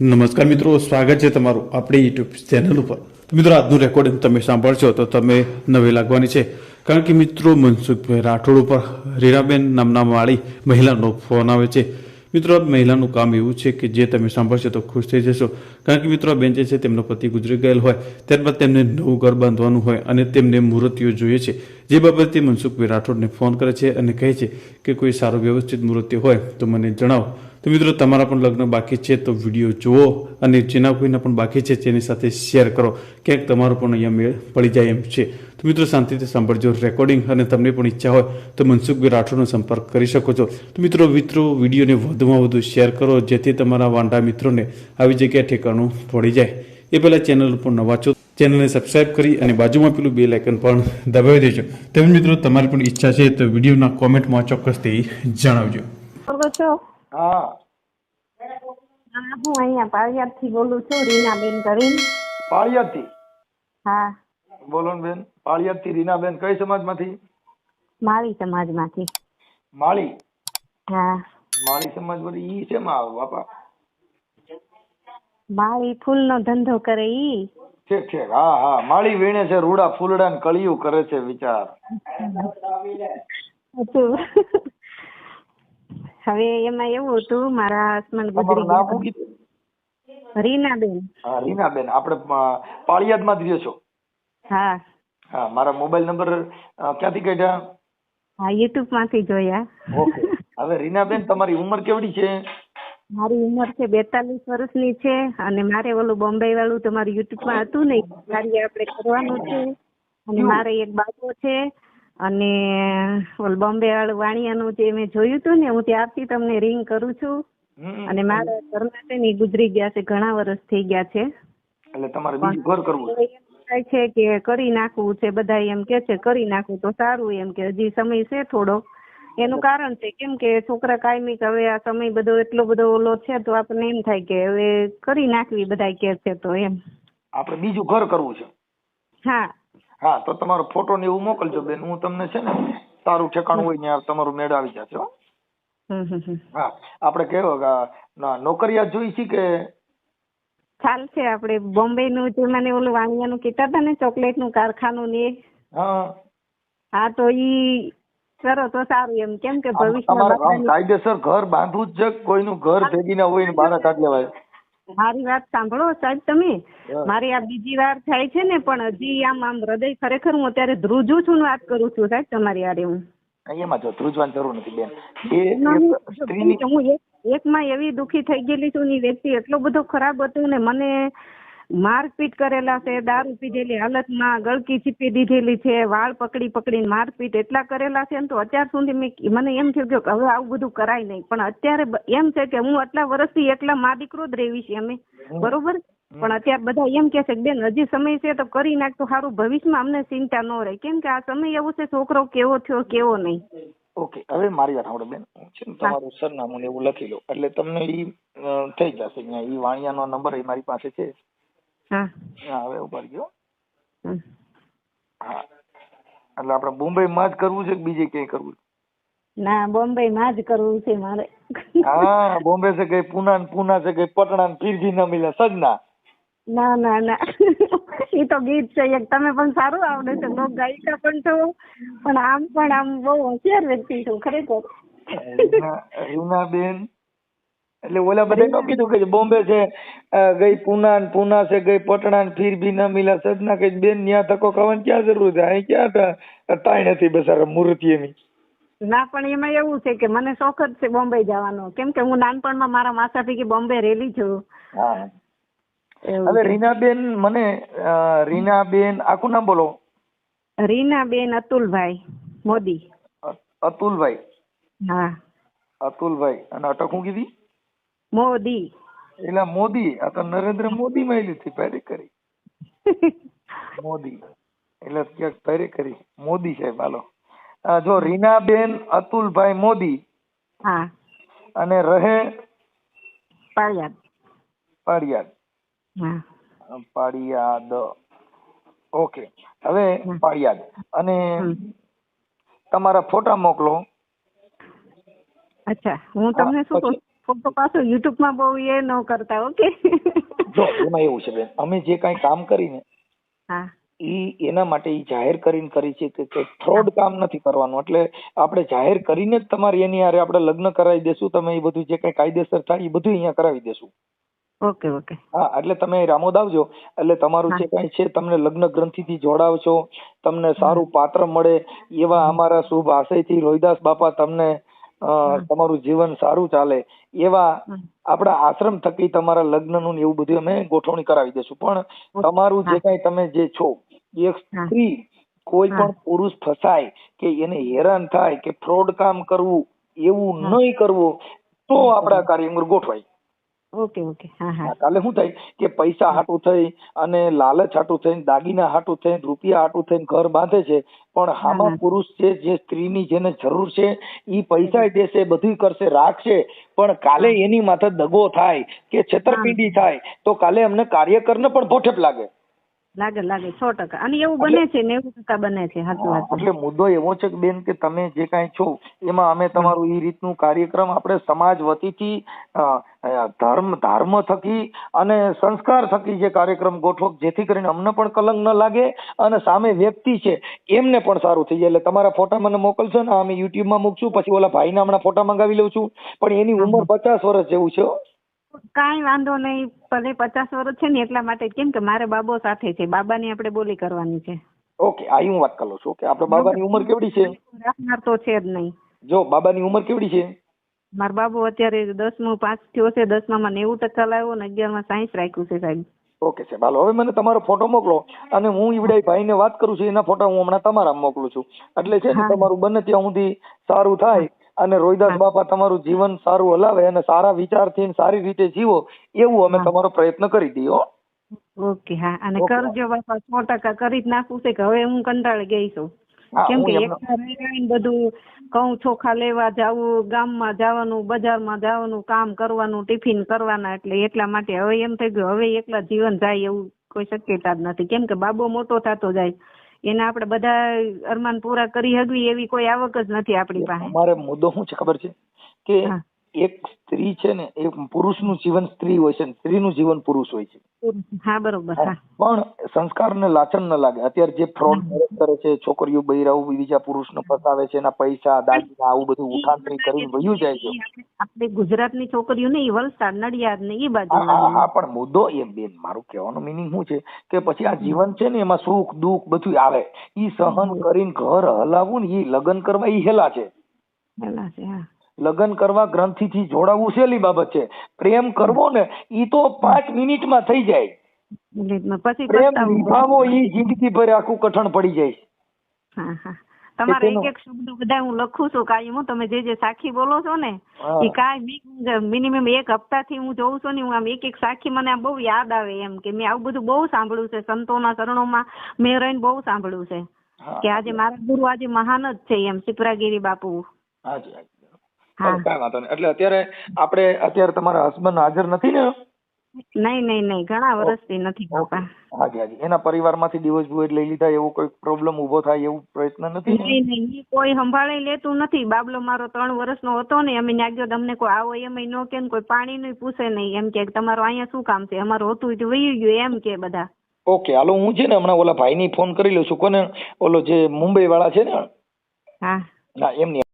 નમસ્કાર મિત્રો, સ્વાગત છે તમારું આપણી યુટ્યુબ ચેનલ ઉપર. મિત્રો, આજનું રેકોર્ડિંગ તમે સાંભળશો તો તમે નવી લાગવાની છે. કારણ કે મિત્રો, મનસુખભાઈ રાઠોડ ઉપર રીરાબેન નામના વાળી મહિલાનો ફોન આવે છે. મિત્રો મહિલાનું કામ એવું છે કે જે તમે સાંભળશો તો ખુશ થઈ જશો. કારણ કે મિત્રો બેન જે છે તેમનો પતિ ગુજરી ગયેલ હોય, ત્યારબાદ તેમને નવું ઘર બાંધવાનું હોય અને તેમને મૂર્તિઓ જોઈએ છે. જે બાબતે મનસુખભાઈ રાઠોડને ફોન કરે છે અને કહે છે કે કોઈ સારું વ્યવસ્થિત મૂર્તિ હોય તો મને જણાવો. તો મિત્રો, તમારા પણ લગ્ન બાકી છે, તો વીડિયો જુઓ અને જેના કોઈના પણ બાકી છે તેની સાથે શેર કરો. ક્યાંક તમારો પણ અહીંયા મેળ પડી જાય એમ છે. તો મિત્રો, શાંતિથી સાંભળજો રેકોર્ડિંગ અને તમને પણ ઈચ્છા હોય તો મનસુખભાઈ રાઠોડનો સંપર્ક કરી શકો છો. તો મિત્રો મિત્રો, વિડીયોને વધુમાં વધુ શેર કરો, જેથી તમારા વાંડા મિત્રોને આવી જગ્યાએ ઠેકાણું પડી જાય. એ પહેલાં ચેનલ ઉપર નવા છો ચેનલને સબસ્ક્રાઇબ કરી અને બાજુમાં પેલું બે લાઇકન પણ દબાવી દેજો. તેમજ મિત્રો, તમારી પણ ઈચ્છા છે તો વિડીયોના કોમેન્ટમાં ચોક્કસથી જણાવજો. હા. હા હું અહીંયા પાળિયાદથી બોલું છું રીનાબેન કરીને. પાળિયાદથી હા. બોલો ને બેન પાળિયાદથી રીનાબેન કઈ સમાજમાંથી? માળી સમાજમાંથી. માળી? હા. માળી સમાજ વળી ઈ છે માં બાપા? માળી ફૂલનો ધંધો કરે ઈ. ઠીક ઠીક. હા હા. માળી વીણે છે રૂડા ફૂલડા ને કળિયું કરે છે વિચાર. હવે એમાં એવું હતું મારા હસબન્ડ ગુજરી ગયા રીનાબેન. હા રીનાબેન. આપણે પાળિયાદમાં જ રહ્યો છો હા. હા મારા મોબાઈલ નંબર ક્યાંથી કાઢ્યા? હા યુટ્યુબમાંથી જોયા. ઓકે. હવે રીનાબેન તમારી ઉંમર કેવડી છે? મારી ઉંમર છે બેતાલીસ વર્ષની છે અને મારે ઓલું બોમ્બે વાળું તમારું યુટ્યુબમાં હતું ને કાર્ય આપણે કરવાનું છે. અને મારે એક બાબો છે અને ઓલ બોમ્બે વાળું વાણિયાનું જે મેં જોયું હતું ને હું ત્યારથી તમને રિંગ કરું છું. અને મારા ઘરના છે ને ગુજરી ગયા છે ઘણા વર્ષ થઈ ગયા છે. એટલે તમારે બીજું ઘર કરવું છે. થાય છે કે કરી નાખવું છે બધા એમ કે છે કરી નાખવું તો સારું એમ કે હજી સમય છે થોડો. એનું કારણ છે કેમ કે છોકરા કાયમી હવે આ સમય બધો એટલો બધો ઓલો છે તો આપણને એમ થાય કે હવે કરી નાખવી બધા કે છે તો એમ. આપણે બીજું ઘર કરવું છે. હા. હા તો તમારો ફોટો ને એવું મોકલજો બેન હું તમને છે ને સારું ઠેકાણું હોય ત્યાં તમારું મેળવી જશે હો. હા આપણે કેવો કે આ ના નોકરિયાત જોઈ છે કે? ચાલશે આપણે બોમ્બે નું જે મને ઓલું વાણિયાનું કહેતા હતા ને ચોકલેટનું કારખાનું ને હા. તો ઈ કરો તો સારું એમ. કેમ કે ભવિષ્યમાં કાયદેસર ઘર બાંધવું જ છે કોઈનું ઘર ભેગી ના હોય ને બહાર કાઢ લેવાય. મારી વાત સાંભળો સાહેબ તમે. મારી આ બીજી વાર થાય છે ને પણ હજી આમ આમ હૃદય ખરેખર હું અત્યારે ધ્રુજું છું ને વાત કરું છું સાહેબ તમારી આરે હું. એમાં જો ધ્રુજવાની જરૂર નથી બેન. એ એક સ્ત્રીની હું એક એકમાં એવી દુખી થઈ ગયેલી છું ને વ્યક્તિ એટલો બધો ખરાબ હતું ને મને મારપીટ કરેલા છે દારૂ પીધેલી હાલતમાં ગળકી છીપી દીધેલી છે વાળ પકડી પકડીને મારપીટ એટલા કરેલા છે ને તો અત્યાર સુધી મેં મને એમ થયું કે હવે આવું બધું કરાય નહીં. પણ અત્યારે એમ છે કે હું આટલા વર્ષથી એકલા મા દીકરો જ રહેવી છે અમે. બરોબર? પણ અત્યારે બધા એમ કે છે કે બેન હજી સમય છે તો કરી નાખ તો સારું ભવિષ્યમાં અમને ચિંતા ન રહે. કેમ કે આ સમય એવો છે છોકરો કેવો થયો કેવો નહીં. ઓકે હવે મારી વાત સાંભળો બેન. હું છે ને તમારું સરનામું એવું લખી લો એટલે તમને ઈ થઈ જશે અહીંયા. ઈ વાણિયાનો નંબર એ મારી પાસે છે. હવે ઉપર ગયો. હા. એટલે આપણે બોમ્બે માં જ કરવું છે કે બીજે ક્યાંય કરવું છે? ના બોમ્બે માં જ કરવું છે મારે. હા બોમ્બે છે ગઈ પુના ને પુના છે ગઈ પટણા ને પીરજી ન મિલે સજના. ના ના ના. એ તો ગીત છે એક તમે પણ સારું આવડે છે. લોક ગાયિકા પણ છો. પણ આમ પણ આમ બહુ હોશિયાર વ્યક્તિ છો ખરેખર. રીના બેન એટલે ઓલા બધા નો કીધું કે બોમ્બે છે ગઈ પુના ને પૂના છે ગઈ પટણા ને ફીર બી ના મિલા સદના કે બેન ન્યા તકો ખાવાની ક્યાં જરૂર છે? અહીં ક્યાં હતા? તાઈ નથી બસારા મૂર્તિની ના પણ એમાં એવું છે કે મને શોખ જ છે બોમ્બે જવાનો. કેમ કે હું નાનપણમાં મારા માસા ભેગી બોમ્બે રેલી છું. હવે રીનાબેન મને રીનાબેન આખું નામ બોલો. રીનાબેન અતુલભાઈ મોદી. અતુલભાઈ. હા. અતુલભાઈ. અને અટક હું કીધી? મોદી. એટલે મોદી આ તો નરેન્દ્ર મોદી માં લીધી પહેરી કરી. મોદી. એટલે ક્યાંક પહેરી કરી. મોદી સાહેબ હાલો. જો રીનાબેન અતુલભાઈ મોદી હા. અને રહે પાળિયાદ. પાડિયાદ હા. પાડિયાદ ઓકે. હવે પાડિયાદ અને તમારા ફોટા મોકલો. અચ્છા. હું તમને શું કહું પછી- ફોટો પાછો યુટ્યુબમાં બહુ એ ન કરતા ઓકે? જો એમાં એવું છે બેન અમે જે કાંઈ કામ કરીને હા. ઈ એના માટે ઈ જાહેર કરીને કરી છે કે કે ફ્રોડ કામ નથી કરવાનું. એટલે આપણે જાહેર કરીને જ તમારી એની હારે આપણે લગ્ન કરાવી દેશું તમે એ બધું જે કઈ કાયદેસર થાય એ બધું અહીંયા કરાવી દેશું. Okay okay. હા એટલે તમે રામોદ આવજો એટલે તમારું જે કઈ છે તમને લગ્ન ગ્રંથિથી જોડાવશો તમને સારું પાત્ર મળે એવા અમારા શુભ આશયથી રોહિદાસ બાપા તમને તમારું જીવન સારું ચાલે એવા. આપણા આશ્રમ થકી તમારા લગ્નનું ને એવું બધું અમે ગોઠવણી કરાવી દેશું પણ તમારું જે કઈ તમે જે છો એક સ્ત્રી કોઈ પણ પુરુષ ફસાય કે એને હેરાન થાય કે ફ્રોડ કામ કરવું એવું. નહીં કરવું તો આપણા કાર્યક્રમ ગોઠવાય. Okay okay. હા હા. કાલે શું થાય કે પૈસા હાટું થઈ અને લાલચ હાટું થઈ દાગીના હાટું થઈ રૂપિયા હાટું થઈ ઘર બાંધે છે પણ હામાં. પુરુષ છે જે સ્ત્રીની જેને જરૂર છે એ પૈસા દેશે બધું કરશે રાખશે પણ કાલે એની માથે દગો થાય કે છેતરપિંડી થાય તો કાલે અમને કાર્યકરને પણ ભોઠેપ લાગે. લાગે લાગે સો ટકા. અને એવું બને છે નેવું ટકા બને છે સાચી વાત એટલે મુદ્દો એવો છે કે બેન કે તમે જે કાંઈ છો એમાં અમે તમારું એ રીતનું કાર્યક્રમ આપણે સમાજ વતીથી ધર્મ ધર્મ થકી અને સંસ્કાર થકી જે કાર્યક્રમ ગોઠવો જેથી કરીને અમને પણ કલંક ન લાગે અને સામે વ્યક્તિ છે એમને પણ સારું થઈ જાય. એટલે તમારા ફોટા મને મોકલશો ને અમે યુટ્યુબમાં મૂકશું પછી ઓલા ભાઈના હમણાં ફોટા મંગાવી લઉં છું. પણ એની ઉંમર પચાસ વર્ષ જેવું છે. કાંઈ વાંધો નહીં ભલે પચાસ વર્ષ છે ને એટલા માટે કેમ કે મારે બાબો સાથે છે. બાબાની આપણે બોલી કરવાની છે. ઓકે આ હું વાત કરું છું. કે આપણે બાબાની ઉંમર કેવડી છે? રાખનાર તો છે જ નહીં. જો બાબાની ઉંમર કેવડી છે? મારો બાબુ અત્યારે દસમું પાસ થયો છે. દસમામાં નેવું ટકા લાવ્યો ને અગિયારમાં સાયન્સ રાખ્યું છે સાહેબ. ઓકે સાહેબ હાલો. હવે મને તમારો ફોટો મોકલો અને હું ઈવડાઈ ભાઈને વાત કરું છું. એના ફોટા હું હમણાં તમારા મોકલું છું. એટલે છે ને તમારું બને ત્યાં સુધી સારું થાય. અને રોહિદાસ બાપા તમારું જીવન સારું હલાવે અને સારા વિચારથી સારી રીતે જીવો એવું અમે તમારો પ્રયત્ન કરી દઈએ ઓકે હા. અને કરજો બાપા. સો ટકા કરી જ નાખું છે કે હવે હું કંટાળી ગઈ છું. કેમ કે એકલા રહી રહીને બધું ઘઉં ચોખા લેવા જવું ગામમાં જવાનું બજારમાં જવાનું કામ કરવાનું ટિફિન કરવાના એટલે એટલા માટે હવે એમ થઈ ગયું. હવે એકલા જીવન જાય એવું કોઈ શક્યતા જ નથી. કેમ કે બાબો મોટો થતો જાય. એને આપણે બધા અરમાન પૂરા કરી હગવી એવી કોઈ આવક જ નથી આપણી પાસે મારે મુદ્દો શું છે ખબર છે કે. એક સ્ત્રી છે ને એ પુરુષનું જીવન સ્ત્રી હોય છે ને સ્ત્રીનું જીવન પુરુષ હોય છે. હા બરોબર પણ સંસ્કારને લાચન ન લાગે. અત્યારે જે ફ્રોડ કરે છે છોકરીઓ બૈરાઓ બીજા પુરુષને ફસાવે છે એના પૈસા દાગીના આવું બધું ઉઠાંતરી કરીને વયું જાય છે. આપણે ગુજરાતની છોકરીઓ ને વલસાડ નડિયાદ ને એ બાજુ હા પણ મુદ્દો એ બેન મારું કહેવાનો મિનિંગ શું છે કે પછી આ જીવન છે ને એમાં સુખ દુઃખ બધું આવે. ઈ સહન કરીને ઘર હલાવવું ને ઈ લગ્ન કરવા ઈ હેલા છે. હેલા છે હા. લગ્ન કરવા ગ્રંથિથી જોડાવું સહેલી બાબત છે. પ્રેમ કરવો ને એ તો પાંચ મિનિટમાં થઈ જાય. પછી પ્રેમ નિભાવો એ જિંદગી ભર આખું કઠણ પડી જાય તમારે એક એક શબ્દ બધા હું લખું છું કાયમ તમે જે જે સાખી બોલો છો ને. એ કાંઈ મિનિમમ એક હપ્તાથી હું જોઉં છું ને હું આમ એક એક સાખી મને આ બહુ યાદ આવે એમ કે મેં આવું બધું બહુ સાંભળ્યું છે. સંતોના ચરણોમાં મેં રહીને બહુ સાંભળ્યું છે કે આજે મારા ગુરુ આજે મહાન જ છે એમ સિપરાગીરી બાપુ. હાજી કાંઈ વાંધો નહીં. એટલે અત્યારે આપણે અત્યારે તમારા હસબન્ડ હાજર નથી ને? નહીં નહીં નહીં. ઘણા વર્ષથી નથી બાપા હાજી હાજી. એના પરિવારમાંથી ડિવોર્સ બિવોર્સ લઈ લીધા એવો કોઈ પ્રોબ્લેમ ઊભો થાય એવું પ્રયત્ન નથી ને? નહીં નહીં. ઈ કોઈ સંભાળી લેતું નથી. બાબલો મારો ત્રણ વર્ષનો હતો ને અમે ન્યા ગયો તો કોઈ આવો એમ નો કે કોઈ પાણી નું પૂછે નહીં. એમ કે તમારું અહીંયા શું કામ છે? અમારું હતું તો વહી ગયું એમ કે બધા. ઓકે હાલો હું છે ને હમણાં ઓલા ભાઈને ફોન કરી લઉં છું. કોને? ઓલો જે મુંબઈ વાળા છે ને? હા. ના એમની